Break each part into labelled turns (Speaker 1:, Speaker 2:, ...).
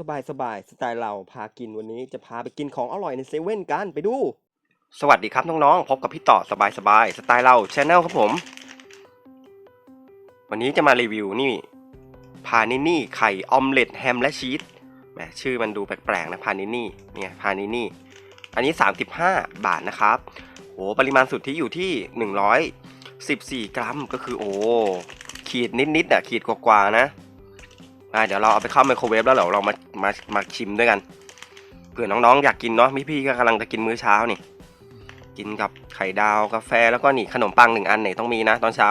Speaker 1: สบายสบายสไตล์เราพากินวันนี้จะพาไปกินของอร่อยในเซเว่นกันไปดู สวัสดีครับน้องๆ พบกับพี่ต่อสบายสบายสไตล์เราชแนลครับผม วันนี้จะมารีวิวนี่ พานินี่ไข่ออมเล็ตแฮมและชีสแหมชื่อมันดูแปลกๆนะพานินี่เนี่ยพานินี่ อันนี้ 35 บาทนะครับโหปริมาณสุดที่อยู่ที่ 114 กรัมก็คือโอ้ขีดนิดๆอะขีดกว่าๆนะ อะเดี๋ยวเราเอาไปเข้าไมโครเวฟแล้วเดี๋ยวเรามามามาชิมด้วยกันเผื่อน้องๆอยากกินเนาะพี่ๆก็กำลังจะกินมื้อเช้านี่ กินกับไข่ดาวกาแฟแล้วก็นี่ขนมปังหนึ่งอันเนี่ยต้องมีนะ ตอนเช้า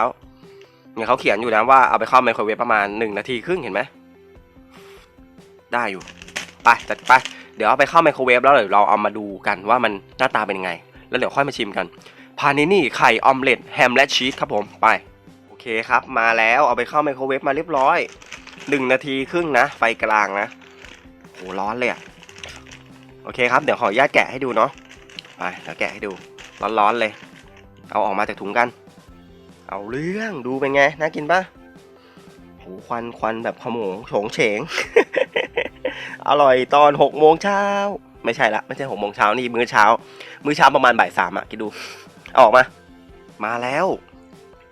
Speaker 1: เนี่ยเขาเขียนอยู่นะว่าเอาไปเข้าไมโครเวฟประมาณหนึ่งนาทีครึ่งเห็นไหมได้อยู่ไปจัดไปเดี๋ยวเอาไปเข้าไมโครเวฟแล้วเดี๋ยวเราเอามาดูกันว่ามันหน้าตาเป็นยังไง แล้วเดี๋ยวค่อยมาชิมกันพานินี่ไข่ออมเล็ตแฮมและชีสครับผมไปโอเคครับ มาแล้วเอาไปเข้าไมโครเวฟมาเรียบร้อย หนึ่งนาทีครึ่งนะ ไฟกลางนะโหร้อนเลยอะโอเคครับ เดี๋ยวขออนุญาตแกะให้ดูเนาะไปเดี๋ยวแกะให้ดู ร้อนๆเลย เอาออกมาจากถุงกัน เอาเรื่องดูเป็นไงน่ากินปะโหควันควันแบบขโมงโฉงเฉง อร่อยตอนหกโมงเช้าไม่ใช่ละไม่ใช่หกโมงเช้านี่มื้อเช้า มื้อเช้าประมาณบ่ายสามอะคิดดู เอาออกมา มาแล้ว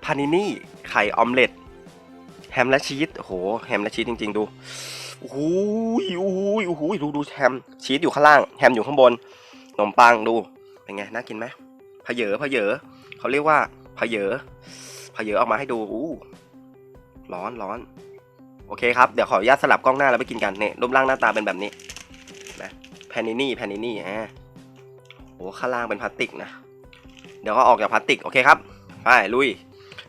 Speaker 1: พานินี่ไข่ออมเล็ต แฮมและชีสโอ้โหแฮมและชีสจริง ๆ ดูโอ้โหโอ้โหโอ้โหดูดูแฮมชีสอยู่ข้างล่างแฮมอยู่ข้างบนขนมปังดูเป็นไงน่ากินไหมพเยอพเยอเขาเรียกว่าพเยอพเยอออกมาให้ดูอู้ร้อนร้อนโอเคครับเดี๋ยวขออนุญาตสลับกล้องหน้าแล้วไปกินกันเนี่ยรูปร่างหน้าตาเป็นแบบนี้นะแพนนินี่แพนนินี่อ่าโอ้ข้างล่างเป็นพลาสติกนะเดี๋ยวก็ออกจากพลาสติกโอเคครับไปลุย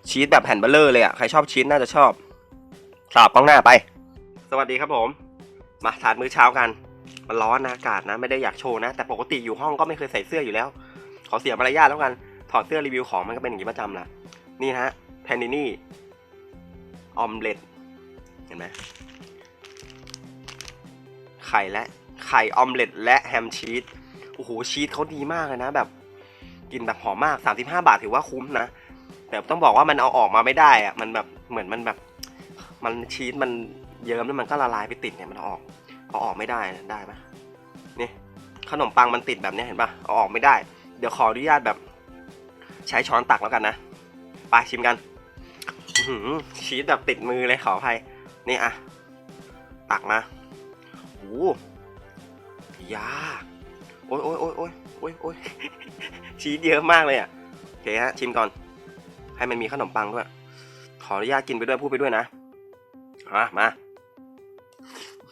Speaker 1: ชีสแบบแผ่นเบลเลอร์เลยอะใครชอบชีสน่าจะชอบ สลับกล้องหน้าไป สวัสดีครับผม มาทานมื้อเช้ากัน มันร้อนนะอากาศนะ ไม่ได้อยากโชว์นะ แต่ปกติอยู่ห้องก็ไม่เคยใส่เสื้ออยู่แล้ว ขอเสียมารยาทแล้วกัน ถอดเสื้อรีวิวของมันก็เป็นอย่างนี้ประจำแหละนี่นะฮะแพนนินี่ออมเล็ตเห็นไหมไข่และไข่ออมเล็ตและแฮมชีสโอ้โหชีสเขาดีมากเลยนะ แบบกินแบบหอมมาก 35 บาทถือว่าคุ้มนะ แต่ต้องบอกว่ามันเอาออกมาไม่ได้อะมันแบบเหมือนมันแบบ มันชีสมันเยิ้มแล้วมันก็ละลายไปติดเนี่ยมันออกเอาออกไม่ได้นะได้ปะนี่ขนมปังมันติดแบบนี้เห็นปะเอาออกไม่ได้ เดี๋ยวขออนุญาตแบบ ใช้ช้อนตักแล้วกันนะไปชิมกันชีสแบบติดมือเลยขออภัยนี่อะตักมาโอ้ยาโอ้ยโอ้ยโอ้ยโอ้ยโอ้ยโอ้ยชีสเยอะมากเลยอะโอเคฮะชิมก่อน ให้มันมีขนมปังด้วย ขออนุญาตกินไปด้วยพูดไปด้วยนะ มามา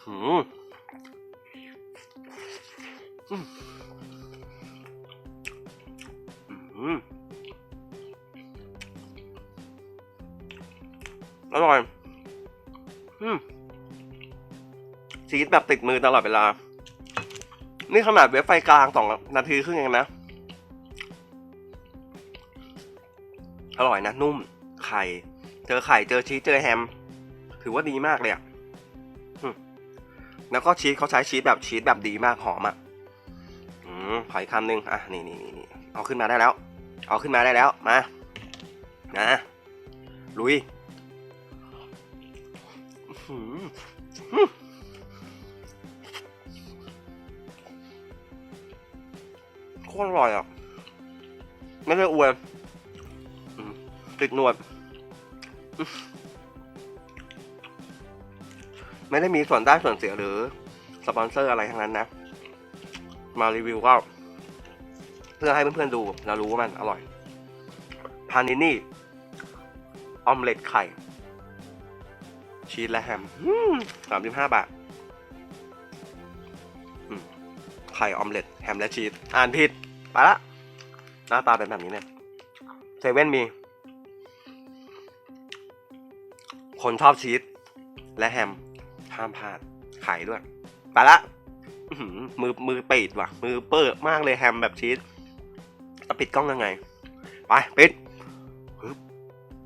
Speaker 1: หืมอืมอืมอร่อยอืมชีสแบบติดมือตลอดเวลา นี่ขนาดเว็บไฟกลางสองนาทีครึ่งเองนะ อร่อยนะ นุ่ม ไข่ เจอไข่ เจอชีส เจอแฮม ถือว่าดีมากเลยอะแล้วก็ชีสเขาใช้ชีสแบบชีสแบบดีมากหอมอะอืมขออีกคำหนึ่งอะนี่นี่นี่นเอาขึ้นมาได้แล้ว เอาขึ้นมาได้แล้วมานะลุยโคตรอร่อยอะ ไม่ได้อวยติดนวด ไม่ได้มีส่วนได้ส่วนเสียหรือสปอนเซอร์อะไรทั้งนั้นนะ มารีวิวก็เพื่อให้เพื่อนๆดูแล้วรู้ว่ามันอร่อยพานินี่ออมเล็ตไข่ ชีสและแฮมสามสิบห้าบาทไข่ออมเล็ตแฮมและชีสอ่านผิด ไปละ หน้าตาเป็นแบบนี้เนี่ยเซเว่นมี คนชอบชีสและแฮม ห้ามพลาดไข่ด้วยไปละมือมือมือปิดว่ะ มือเปิดมากเลยแฮมแบบชีสจะปิดกล้องยังไง ไป ปิด